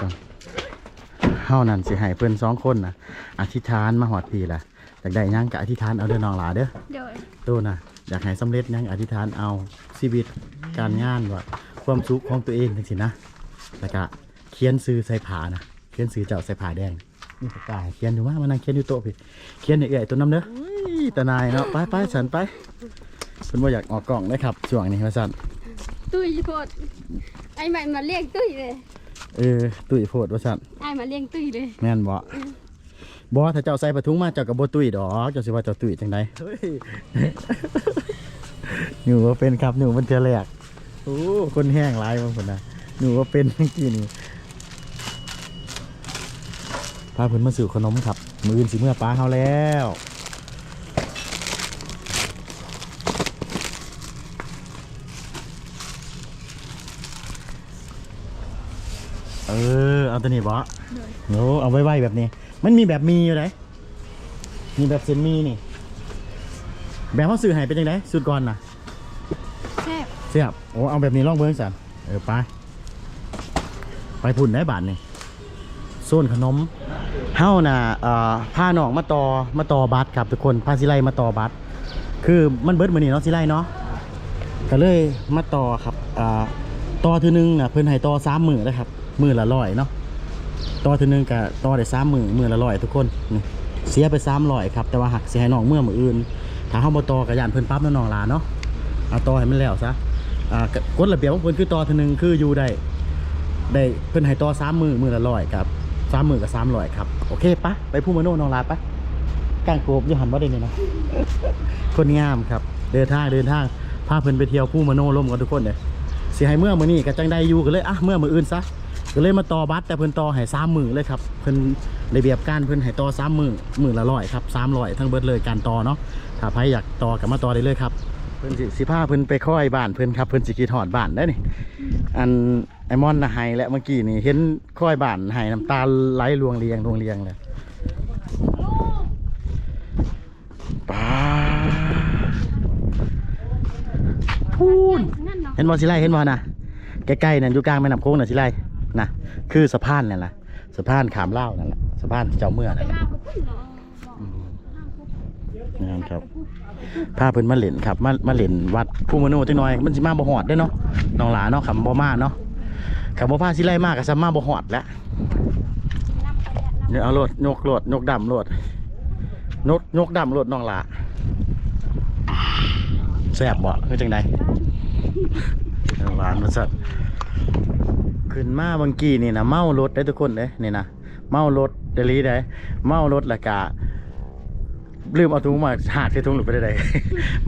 ก่อนเฮานั่นสิให้เพิ่นสองคนน่ะอธิษฐานมาหอดพี่ล่ะอยากได้หยังก็อธิษฐานเอาเด้อน้องหลาเด้อโดยโตนะอยากให้สำเร็จหยังอธิษฐานเอาชีวิตการงานว่าความสุขของตัวเองจังซี่นะแล้วก็เขียนซื้อใส่ผ้านะเขียนซื้อเจ้าใส่ผ้าแดงนี่ปากกาให้เขียนอยู่ว่ามานั่งเขียนอยู่โต๊ะพี่เขียนให้เอื้อยตัวน้ำเด้ออุ้ยตานายเนาะไปไปฉันไปเพิ่นบ่อยากออกกล้องนะครับช่วงนี้ว่าซั่นตุ้ยโพดไอ้ใหม่มาเลี้ยงตุ้ยเลย เออตุ้ยโพดว่าซั่นไอ้มาเลี้ยงตุ้ยเลยแม่นบ่บ่ถ้าเจ้าใส่ผ้าถุงมาเจ้าก็บ่ตุ้ยดอกเจ้าสิว่าเจ้าตุ้ยจังไดเฮ้ยหนูว่าเป็นครับหนูมันเจอแหลกโอ้คนแห้งหลายบางคนนะหนูว่าเป็นเมื่อกี้นี่พาเพิ่นมาสู่ขนมครับ มืออื่นสิเมื่อป้าเฮาแล้ว เออเอาตัวนี้บ่โอ้เอาไว้ไว้แบบนี้ มันมีแบบมีอยู่ไหนมีแบบเซนมีนี่ แบบเขาซื้อให้เป็นยังไงสุดก่อนนะแซ่บเสียบโอ้เอาแบบนี้ลองเบิ้งสันเออไปไปพุ่นได้บาทนี่โซนขนมเฮ้าน่ะเอ่อพาน้องมาต่อมาต่อบัตรครับทุกคนพาสิไลมาต่อบัตรคือมันเบิดมือนี่เนาะสิไลเนาะก็เลยมาต่อครับอ่าต่อทีนึงน่ะเพิ่นให้ต่อสามมือนะครับ มือละร้อยเนาะต่อทีนึงก็ต่อได้สามมือมือละร้อยทุกคนนี่เสียไปสามร้อยครับแต่ว่าหักเสียให้น้องเมื่อมืออื่น ถ้าเฮาบ่ต่อก็ย่านเพิ่นปั๊บน้องลาเนาะเอาต่อให้มันแล้วซะอ่ากกฎระเบียบของเพิ่นคือต่อทีนึงคืออยู่ได้ได้เพิ่นให้ต่อสามมือมือละร้อยครับสามมือกับสามร้อยครับโอเคปะไปพูดมาโน่น้องลาปะกางโกบยู่หันว่าได้นี่นะคนงามครับ เดินทางเดินทางพาเพิ่นไปเที่ยวผู้มาโน่ร่มกันทุกคนเลยสิให้เมื่อมือนี้ก็จังได้อยู่กันเลยอะเมื่อมืออื่นซะ ก็เลยมาต่อบัตรแต่เพิ่นต่อให้สามมือเลยครับเพิ่นระเบียบการเพิ่นให้ต่อสามมือมือละร้อยครับสามร้อยทั้งเบิดเลยการต่อเนาะถ้าใครอยากต่อก็มาต่อได้เลยครับเพิ่นสิสิพาเพิ่นไปค่อยบ้านเพิ่นครับเพิ่นสิคิดฮอดบ้านได้นี่อันไอมอนนะไห้และเมื่อกี้นี่เห็นค่อยบ้านไห้น้ำตาไหลรวงเรียงรวงเรียงเลยป้าพูนเห็นบอลสิไลเห็นบอลนะใกล้ๆนั่นอยู่กลางแม่น้ำโค้งน่ะสิไล นะคือสะพานนั่นแหละสะพานขามเล่าวนั่นแหละสะพานเจ้าเมื่อนั่นแหละห้ามก็พุ่นเนาะนั่นครับพาเพิ่นมาเล่นครับ มามาเล่นวัดผู้มโนจังหน่อย มันสิมาบ่ฮอดเด้อเนาะน้องหลาเนาะคำบ่มาเนาะคำบ่พาสิไล่มากก็ซะมาบ่ฮอดแล้วเดี๋ยวเอาโลดยกโลดยกดำโลดนกยกดำโลดน้องหลาแซ่บบ่คือจังไดน้องหลานมันสัตว์ ขึ้นมาบางกี้นี่นะเมารถได้ทุกคนเด้นี่นะเมารถเดลีได้เมารถละกะลืมเอาถุงมาหาดใส่ถุงหรือไปได้ใด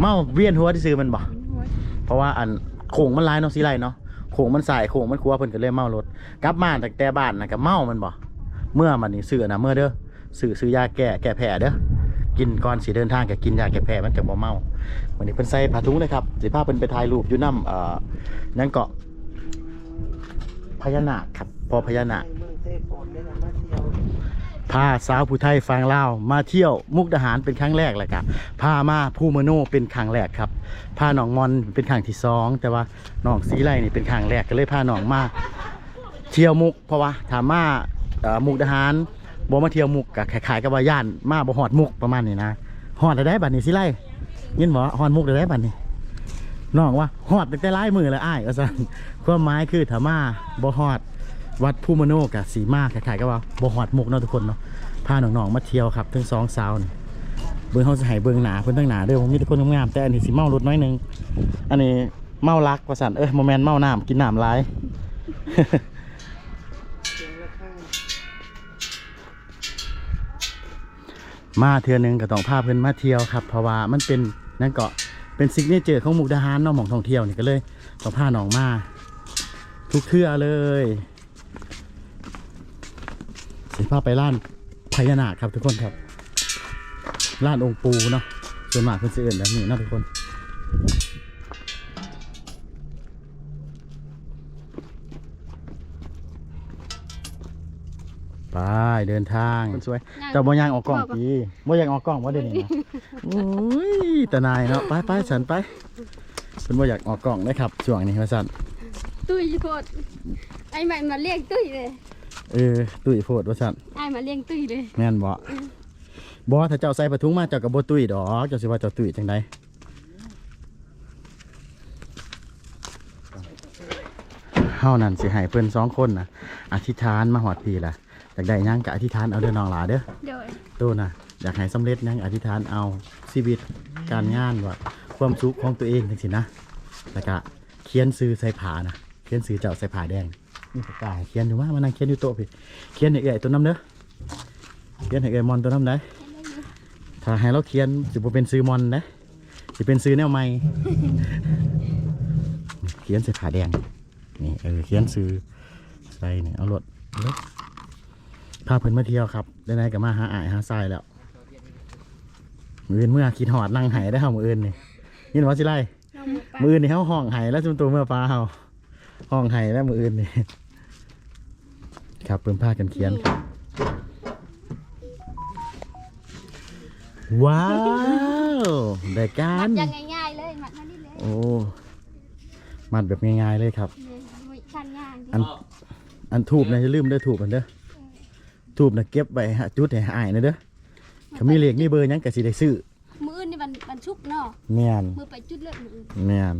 เมาเวียนหัวที่ซื้อมันบ่เพราะว่าอันโขงมันลายเนาะสีไรเนาะโขงมันใสายโขงมันคัวเพิ่นก็เลยเมารถกลับมาตั้งแต่บ้านนะก็เมามันบ่เมื่อมันนี่ซื้อนะเมื่อเด้อซื้อซื้อยาแก้แก้แพ้เด้อกินก่อนสิเดินทางก็กินยาแก้แพ้มันจะบ่เมาวันนี้เพิ่นใส่ผ้าถุงเลยครับสิพาเพิ่นไปถ่ายรูปอยู่นำเอ่อนั่นเกาะ พญานาคครับพอพญานาคพาสาวผู้ไทยฟังเล่าวมาเที่ยวมุกดาหารเป็นครั้งแรกเลยครับพามาผู้มโนเป็นครั้งแรกครับพาหนองมอนเป็นครั้งที่สองแต่ว่าหนองสีไลนี่เป็นครั้งแรกก็เลยพาหนองมาเที่ยวมุกเพราะว่าถามมาเอ่อมุกดาหารบ่มาเที่ยวมุกกับขายๆกับว่าย่านมาบ่ฮอดมุกประมาณนี้นะฮอดได้ได้บัดนี้สิไลยินบ่ฮอดมุกได้ได้บัดนี้ น้องว่าฮอดแต่หลายมือแล้วอ้ายว่าซั่นความหมายคือถามาบ่ฮอดวัดผู้มโนกับสีมาคล้ายๆกับว่าบ่ฮอดมุกเนาะทุกคนเนาะพาน้องๆมาเที่ยวครับทั้งสองสาวนี่เบิ่งเฮาสิให้เบิ่งหนาเพิ่นทั้งหนาเด้อผมมีแต่คนงามแต่อันนี้สิเมารถน้อยนึงอันนี้เมารักว่าซั่นเอ้ยบ่แม่นเมาน้ำกินน้ำหลายมาเทื่อหนึงก็ต้องพาเพิ่นมาเที่ยวครับ เพราะว่ามันเป็นนั่นก็ เป็นซิกเนเจอร์ของมุกดาหารเนาะหม่องท่องเที่ยวนี่ก็เลยต้องพาน้องมา ทุกเทื่อเลยสิพาไปร้านพญานาคครับทุกคนครับร้านองค์ปูเนาะส่วนมากเพิ่นสิเอิ้นแบบนี้เนาะทุกคน ไปเดินทางคนสวยเจ้าบ่ย่างออกกล้องปีบ่ย่างออกกล้องบ่เดี๋ยวนี้นะโอ้ยตาหนายเนาะไปไปฉันไปเพิ่นบ่อยากออกกล้องนะครับช่วงนี้ว่าซั่นตุ้ยโพดไอ้ใหม่มาเลี้ยงตุ้ยเลยเออตุ้ยโพดว่าซั่นไอ้ายมาเลี้ยงตุ้ยเลยแม่นบ่บ่ถ้าเจ้าใส่ผ้าถุงมาเจ้าก็บ่ตุ้ยดอกเจ้าสิว่าเจ้าตุ้ยจังไดเฮานั่นสิให้เพิ่นสองคนน่ะอธิษฐานมาฮอดพี่ล่ะ อยากได้หยังก็อธิษฐานเอาเด้อน้องหลาเด้อ โดย โตนะอยากให้สำเร็จหยังอธิษฐานเอาชีวิตการงานว่าความสุขของตัวเองจังสินะแล้วก็เขียนซื้อใส่ผานะเขียนซื้อเจ้าใส่ผาแดงนี่ปากกาให้เขียนอยู่ว่ามานั่งเขียนอยู่โต๊ะพี่เขียนให้เอ้อยตัวน้ำเด้อเขียนให้เอ้อยมอนตัวน้ำได้ถ้าให้เราเขียนสิบ่เป็นซื้อมอนนะสิเป็นซื้อแนวใหม่ เขียนใส่ผาแดงนี่เออเขียนซื้อใส่นี่เอารถรถ พาเพิ่นมาเที่ยวครับได้ไหนกับมาหาอ่ายหาทรายแล้วมืออื่นเมื่อคิดหอดนั่งไห้ได้เฮามืออื่นนี่ยินว่าสิไล่น้องหมูป่ามืออื่นนี่เฮาห้องไห้แล้วจุมตัวเมื่อปลาเฮาห้องไห้แล้วมืออื่นนี่ครับเพิ่นพากันเขียนครับว้าวได้กามัรดยังง่ายๆเลยมัดมาดิเลยโอ้มันแบบง่ายๆเลยครับเนี่ยไม่ชันง่ายอันอันทูบนะจะลืมเด้อทูบมันเด้อ ทูบนะเก็บไว้ฮะจุดให้อายนะเด้อเขามีเลขมีเบอร์หยังก็สิได้ซื้อมืออื่นนี่มันมันชุกเนาะแม่นมือไปจุดเลือดมืออื่นแม่น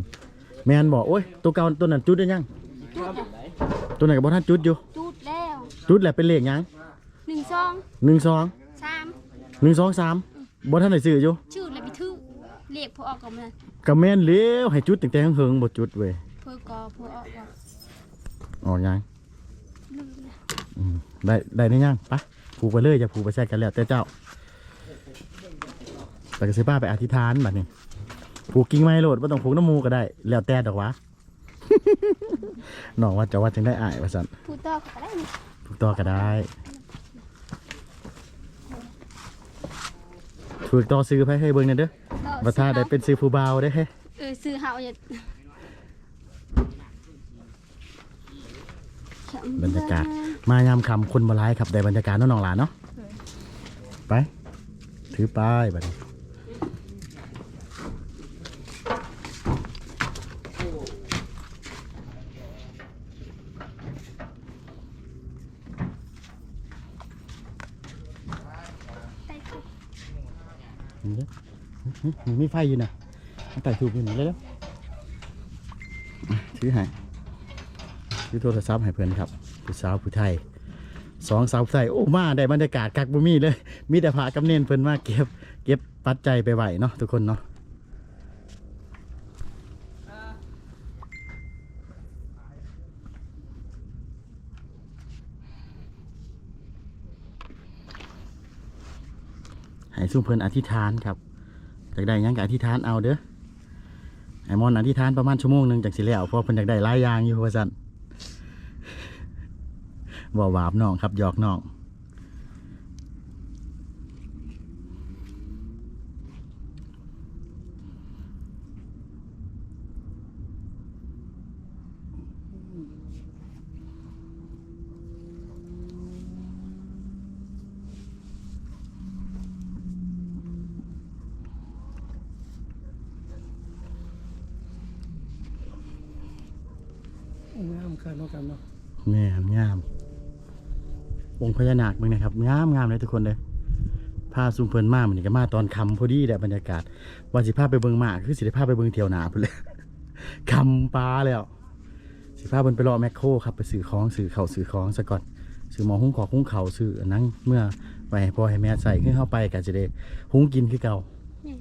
แม่นบอกโอ้ยตัวเก่าตัวนั้นจุดได้ยัง จุดอะตัวไหนก็บ่ทันจุดอยู่ จุดแล้วจุดแหละเป็นเลขหยังหนึ่งซองหนึ่งสองสามหนึ่งสองสามบ่ทันได้ซื้ออยู่ชื่อเลยไปทื่อเรียกพอออกกับมันก็แม่นแล้วให้จุดตั้งแต่เฮิงๆบ่จุดเว้ยเพื่อกอเพื่อออกก่อนออกยังลืมนะอืม ได้ได้ได้ยังไปผูกไปเลยจะผูกไปแทรกกันแล้วแต่เจ้าแต่ก็สิป้าไปอธิษฐานบัดนี้ผูกกิ่งไม้โลดบ่ต้องผูกน้ำมูก็ได้ แล้วแต่ดอกวะน้องว่าจะว่าจังได้อายว่าซั่นพูดต่อก็ได้นี่ถูกต่อก็ได้ถูกต่อซื้อไปให้เบิ่งหน่อยเด้อต่อว่าถ้าได้ซื้อเป็นซื้อผู้บ่าวได้เฮ้เออซื้อเฮาอย่า บรรยากาศ มายามคำคนมาไลายครับได้บรรยากาศน้องหลานเนาะไป ถือป้ายบัดนี้ไปมีไฟอยู่นะไต่ถูกอยู่นี่เลยเด้ออะถือให้ ถือโทรศัพท์ให้เพื่อนครับผู้สาวผู้ไทยสองสาวผู้ไทยโอ้มาได้บรรยากาศคักบุมีเลย มีแต่พระกำเนินเพิ่นมากเก็บ เก็บปัจจัยไปไหวเนาะทุกคนเนาะให้ซุ่มเพิ่นอธิษฐานครับจากได้ยังก็อธิษฐานเอาเด้อไอ้มอนอธิษฐานประมาณชั่วโมงหนึ่งจากสิแล้วเพราะเพิ่นอยากได้หลายอย่างอยู่ว่าซั่น บ่หวาบน้องครับหยอกน้องงามคันเนาะกันเนาะงามงาม องค์พญานาคเบิ่งนะครับงามงามเลยทุกคนเลยพาซุ่มเพิ่นมาเหมือนกับมาตอนค่ำพอดีแหละบรรยากาศว่าสิพาไปเบิ่งหมาคือสิได้พาไปเบิ่งเที่ยวหนาพุ่นเลยค่ำปลาแล้วสิพาเพิ่นไปรอแมคโครครับไปซื้อของซื้อข้าวซื้อของซะก่อนซื้อหมอหุงขอหุงข้าวซื้ออันนั้นเมื่อไปให้พ่อให้แม่ใส่ขึ้นเข้าไปก็จะได้หุงกินคือเก่านี่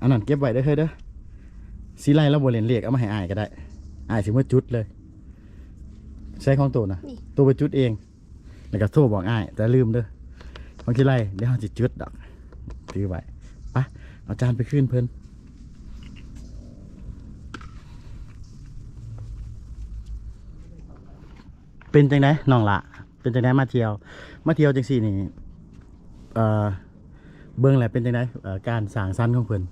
อันนั้นเก็บไว้ได้อเฮ้ยเด้อสีไล่แล้วบเรียนเรียกเอามาให้อายก็ได้อายสิมาจุดเลย ใช้ของตัวนะตัวไปจุดเอง แล้วก็โทรบอกอายแต่ลืมเด้อบางทีไรเดี๋ยวเขาจะจุดดอกถือไว้ไปะเอาจานไปขึ้นเพิ่นเป็นจังไดน้องละเป็นจังไดมาเที่ยว มาเที่ยวจังสี่นี่เอ่อเบิ่งแหละเป็นจังไดเอ่อการสร้างสรรค์ของเพิ่น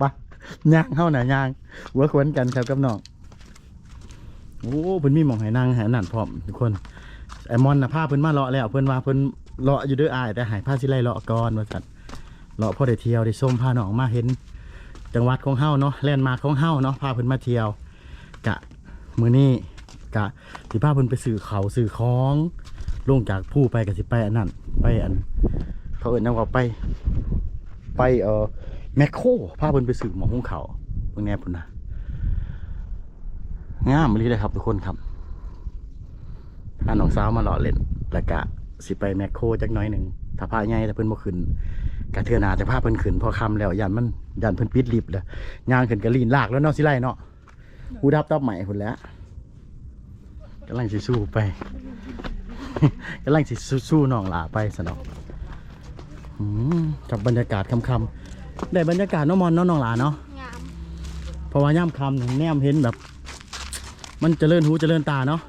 ปะย่างเข้าหน่ะย่างหัวขวนกันครับกับน้อง โอ้เพิ่นมีหมองให้นั่งให้นั่นพร้อมทุกคนไอมอนน่ะพาเพิ่นมาเลาะแล้วเพิ่นว่าเพิ่นเลาะอยู่ด้วยอายแต่หายพาสิไล่เลาะก่อนว่าซั่นเลาะพอได้เที่ยวได้ชมพาน้องมาเห็น จังหวัดของเฮาเนาะแลนด์มาร์คของเฮาเนาะพาเพิ่นมาเที่ยวกะมือนี้กะสิพาเพิ่นไปสื่อเขาวสื่อของลงจากผู้ไปกับสิไปอันนั้นไปอัน เขาเอิ้นนำว่าไป ไปเอ่อแมคโครพาเพิ่นไปสื่อหมองหุงเขาวเบิ่งแน่พุ่นนะ งามเลยเลยครับทุกคนครับพาน้องสาวมาหล่อเล่นแล้วกะสิไปแมคโครจักหน้อยหนึ่งถ้าพาใหญ่แต่เพิ่นบ่ขึ้นกะเทื่อหน้าจะพาเพิ่นขึ้นพอค่ำแล้วยันมันยันเพิ่นปิดลิฟต์แล้วย่างขึ้นก็ลีนลากแล้วเนาะสิไลเนาะหูดับตับใหม่พุ่นแหล้วกำลังสิสู้ไปกำลังสิสู้ๆน้องหลาไปสนองอืมกับบรรยากาศค่ำๆได้บรรยากาศเน้องมอนเน้องน้องหลาเนาะงามเพราะว่าย่ำคำนี่แนมเห็นแบบ มันเจริญหูเจริญตาเนาะ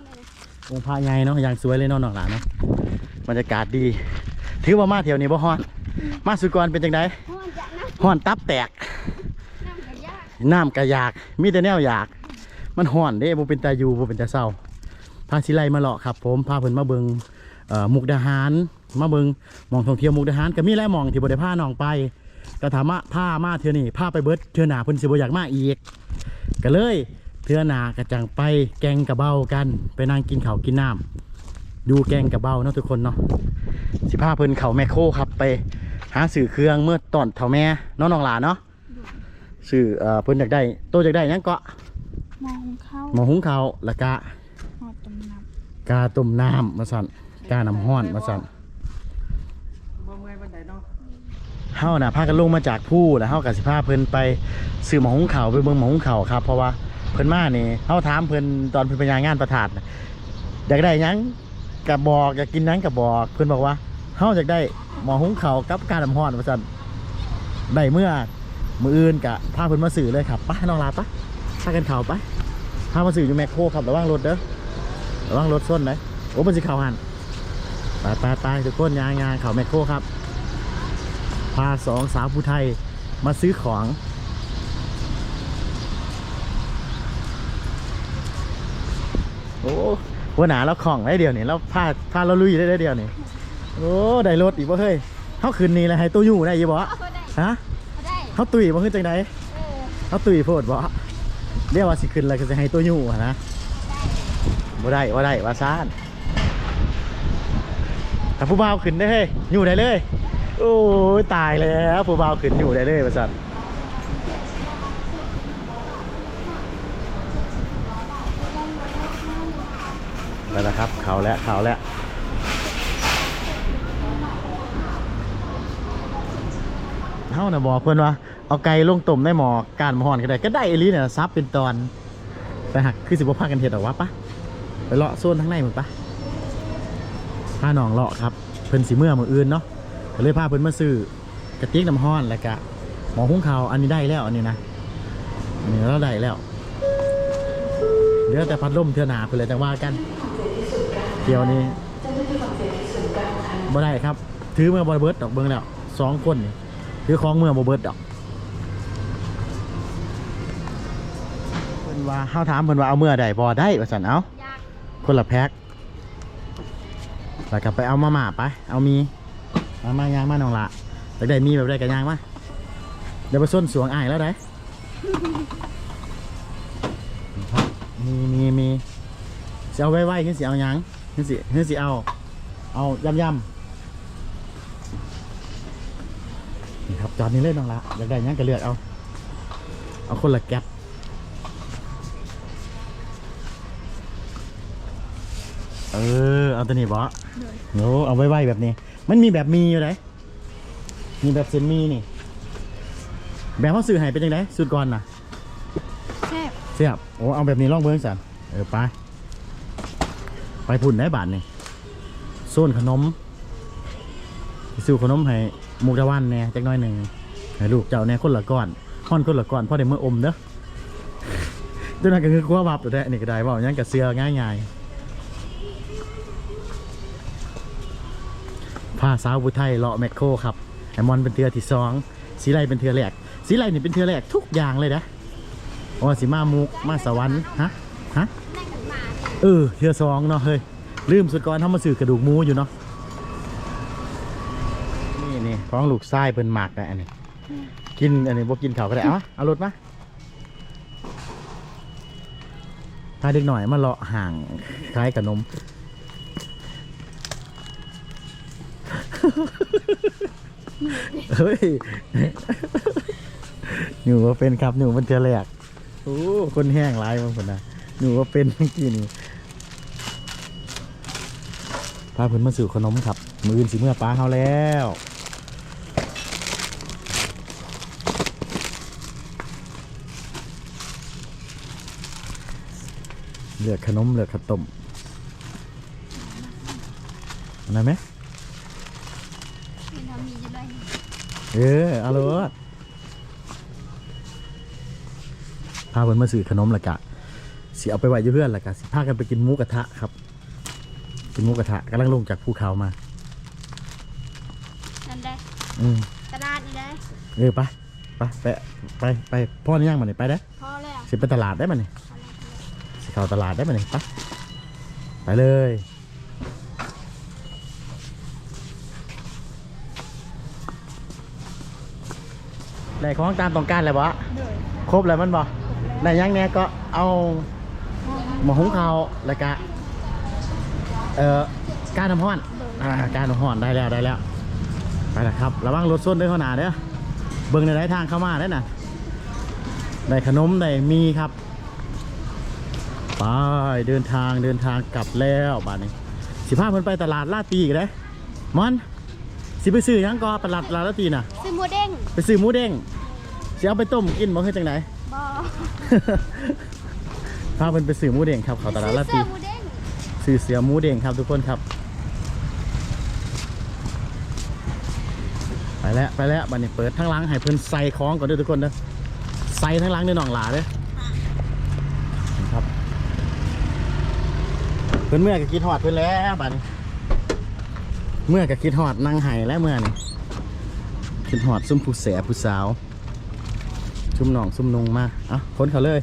องค์พระใหญ่เนาะอย่างสวยเลยเนาะน้องหลานเนาะบรรยากาศดี ถือว่ามาเที่ยวนี้บ่ฮอนมาสุกรเป็นจังไดห้อนจะน้ฮ้อนตับแตกำน้ำกระยากน้ำกะอยากมีแต่แนวอยาก มันฮ้อนเด้บ่เป็นตาอยู่บ่เป็นตาเศร้าพาสิไลมาเลาะครับ ผมพาเพิ่นมาเบิงเอ่อมุกดาหารมาเบิงหมองท่องเที่ยวมุกดาหารก็มีหลายหมองที่บ่ได้พาน้องไปก็ถามว่าพามาเทื่อนี้พาไปเบิดเทื่อหน้าเพิ่นสิบ่อยากมาอีกก็เลย เทื่อหน้ากระจังไปแกงกระเบ้ากัน ไปนั่งกินข้าวกินน้ำดูแกงกระเบ้าเนาะทุกคนเนาะสิพาเพิ่นเข้าแมคโครครับไป หาสื่อเครื่องเมื่อตอนเฒ่าแม่เน้องน้องหลานเนาะสื่อเอ่อเพิ่นอยากได้โตอยากได้หยังเกาะมองเข้าหมอหุงข้าวแล้วก็หอดตำน้กาต้มน้ำมาสั่นกาน้ำห้อนมาสั่นบ่เมื่อยบันไดเนาะเฮาน่ะพากันลงมาจากผู้แล้วเฮากับสิพาเพิ่นไปซื้อหมอหุงข้าวไปเบิ่งหมอหุงข้าวครับเพราะว่า เพิ่นมานี่เฮาถามเพิ่นตอนเพิ่นไปงานประทานน่ะอยากได้ยังก็บบอกอยากกินหยังก็บบอก เพิ่นบอกว่าเฮาอยากได้หมอหุ้งเขากับกาน้ำห้อนมาสั่นได้เมื่อมืออื่นก็พาเพิ่นมาซื้อเลยครับไปน้องลาปะพากันเข้าไปพามาซื้ออยู่แมคโครครับระวังรถเด้อระวังรถส้นนะโอ้เป็นสิเข่าหันไปไปไปทุกคนยางยางเขาแมคโครครับ พาสองสาวผู้ไทยมาซื้อของ โอ้หัวหนาเราของได้เดียวนี่เราพาพาเราลุยได้ได้เดียวนี่โอ้ได้รถอีกบ่เฮ้ยเขาคืนนี้แล้วให้ตู้อยู่ได้อยี่บ่ำเอาได้ฮะเอาได้เขาตุยบ่ขึ้นจังไดเออเขาตุยโพดบ่เรียกว่าสิขึ้นแล้วก็จะให้ตู้อยู่อะนะบ่ได้บ่ได้ว่าซ่านถ้าผู้บ่าวขึ้นได้เฮ้ยอยู่ได้เลย โอ้ยตายแล้วผู้บ่าวขึ้นอยู่ได้เลยว่าซั่น แล้วนะครับเขาแล้วเขาแล้วเฮาน่ะบอกเพิ่นว่าเอาไก่ลงต้มในหมอการหม้อนก็ได้ก็ได้อลีเนี่ยซับเป็นตอนแต่หักคือสิบ่พากันเฮ็ดหรอวะปะไปเลาะโซนทั้างในหมดปะพาหนองเลาะครับเพิ่นสีเมื่อมืออื่นเนาะก็เลยพาเพิ่นมาซื้อกระติกน้ำห้อนแล้วก็หมอหุ้งเขาอันนี้ได้แล้วอันนี้นะอันนี้เราได้แล้วเหลือแต่พัดลมเทือหนาเพื่อเลยจังว่ากัน เดียวนี้บ่ได้ครับ ถือเมื่อบอเบิร์ดดอกเบิ้งแล้วสองคนนี่ถือของเมื่อบอเบิร์ดดอกเพิ่นว่าเฮาถามเพิ่นว่าเอาเมื่อใดบ่ได้ว่าซั่นเอาคนละแพ็คแล้วกลับไปเอามาหมาไปเอามีมามายางมาหนองละแต่ได้มีแบบได้กันยางมาเดี๋ยวไปส้นสวงอ้ายแล้วได้มีมีมีสิเอาไว้ไว้ขึ้นสิเอายัง ขึ้นสิขึ้นสิเอา เอายำยำนี่ครับจอดนี้เลยน้องละอยากได้หยังก็เลือกเอา เอาคนละแก๊ปเออ เอาตัวนี้บอโน้เอาไว้ไว้แบบนี้ มันมีแบบมีอยู่ไหนมีแบบเซนมีนี่ แบบเขาสื่อให้เป็นยังไงสูตรก่อนนะแซ่บเสียบโอ้เอาแบบนี้ลองเบิ้งสันเออไป ไปพุ่นได้บาทนี่โซนขนมซื้อขนมให้มูกตะวันแหน่จักน้อยหนึ่งให้ลูกเจ้าแหน่คนละก้อนค่อนคนละก้อนเพราะเดี๋ยวเมื่ออมเด้อตัวนั้นก็คือกลัวบับตัวแท้นี่ก็ได้ว่ายังกับเสือง่ายๆพาสาวบุไทยเลาะแมคโครครับไอมอนเป็นเทือที่สองสีไลเป็นเทือแรกสีไลนี่เป็นเทือแรกทุกอย่างเลยนะว่าสีมามุกมาสวรรค์ฮะฮะ เออเทือสองเนาะเฮ้ยลืมสุดก่อนทำมาสื่อกระดูกหมูอยู่เนาะนี่นี่ของลูกไส้เป็นหมักนะอันนี้กินอันนี้บ่กินเขาก็ได้เอาเอารถมาพาเด็กหน่อยมาเลาะห่างคล้ายกับนมเฮ้ยหนูว่าเป็นครับหนูมันจะแหลกโอ้คนแห้งร้ายบางคนนะหนูว่าเป็นเมื่อกี้นี่ พาเพิ่นมาสู่ขนมครับ มืออื่นสิเมื่อป้าเฮาแล้วเลือกขนมเลือกขาวต้มเอะไรไหมมีทำมีจะได้เอออาเลยพาเพิ่นมาซื้อขนมละกะสิเอาไปไว้เพื่อนละกะสิพากันไปกินหมูกระทะครับ กินหมูกระทะกำลังลงจากภูเขามา นั่นได้อืมตลาดนี่ได้เออไปไปไปไปไปพ่อนี่ย่างมาเนี่ยไปได้อพอแล้วสิไปตลาดได้มาเนี่ยพอแล้วสิเข้าตลาดได้มาเนี่ยไปไปเลยได้ของตามต้องการแล้วบ่เด้อครบแล้วมันบ่ได้ยังเนี้ยก็เอาหมาหุงข้าวแล้วก็ เอ่อการน้ำห้อนอ่าการน้ำห้อนได้แล้วได้แล้วไปแล้วครับระวังรถส้นด้วยข้างหน้าเด้อเบิ่งในไรทางเข้ามาได้อน่ะได้ขนมได้มีครับไปเดินทางเดินทางกลับแล้วบ้านนี้สิพาเพิ่นไปตลาดลาดตีกันเลยมอนสิไปซื้อหยังก็ตลาดลาดตีน่ะซื้อหมูเด้งไปซื้อหมูเด้งสิเอาไปต้มกินบ่คือจังไดบ่พาเพิ่นไปซื้อหมูเด้งครับเขาตลาดลาดซื้ตีอหมูเด้ง ซื้อเสือหมูเด้งครับทุกคนครับ ไปแล้วไปแล้วบัดนี้เปิดทั้งหลังให้เพิ่นใส่ของก่อนด้อทุกคนเด้อใส่ทั้งหลังเด้อน้องหลาเด้อนี่ครับเพิ่นเมื่อก็คิดฮอดเพิ่นแล้วบันเมื่อก็คิดฮอดนั่งไห้แล้วเมื่อนี่คิดฮอดซุ่มผู้แสผู้สาวชุมหนองซุ่มนุงมาเอะคนเขาเลย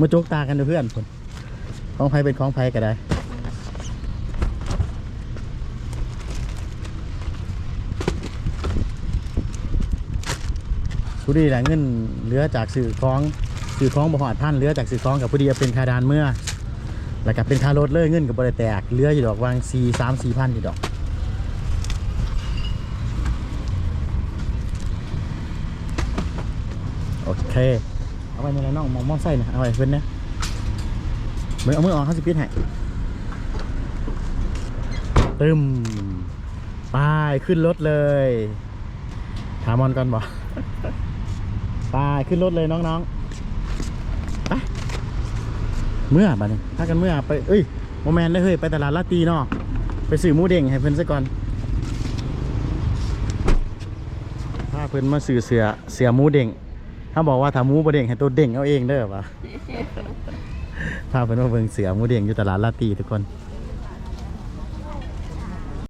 มาโจกตากันเด้อเพื่อนคน ของไผเป็นของไผก็ได้ผู้ดีแหละเงินเหลือจากสื่อคล้องสื่อคล้องบ่หอดพันเหลือจากสื่อคล้องกับผู้ดีเอาเป็นคาดานเมื่อ แล้วก็เป็นคารถเลยเงินกับบริแตกเหลืออยู่ดอกวางสี่สามสี่พันอยู่ดอกโอเคเอาไว้ในไรน้องมองมองไส้นะเอาไว้เพื่อนนะ เมื่อเอามือออกเขาสิบปิดให้ตึมไปขึ้นรถเลยถามอนก่อนบอกไปขึ้นรถเลยน้องๆไปเมื่อบัดนี้ถ้ากันเมื่อไปเอ้ยโมแมนได้เฮ้ยไปตลาดลาตีเนาะไปซื้อหมูเด้งให้เพิ่นซะก่อนถ้าเพิ่นมาซื้อเสือเสือหมูเด้งถ้าบอกว่าถ้าหมูบ่เด้งให้ตัวเด้งเอาเองเด้อวะ พาเพิ่นมาเบิ่งเสือหมูเด้งอยู่ตลาดลาตีทุกคน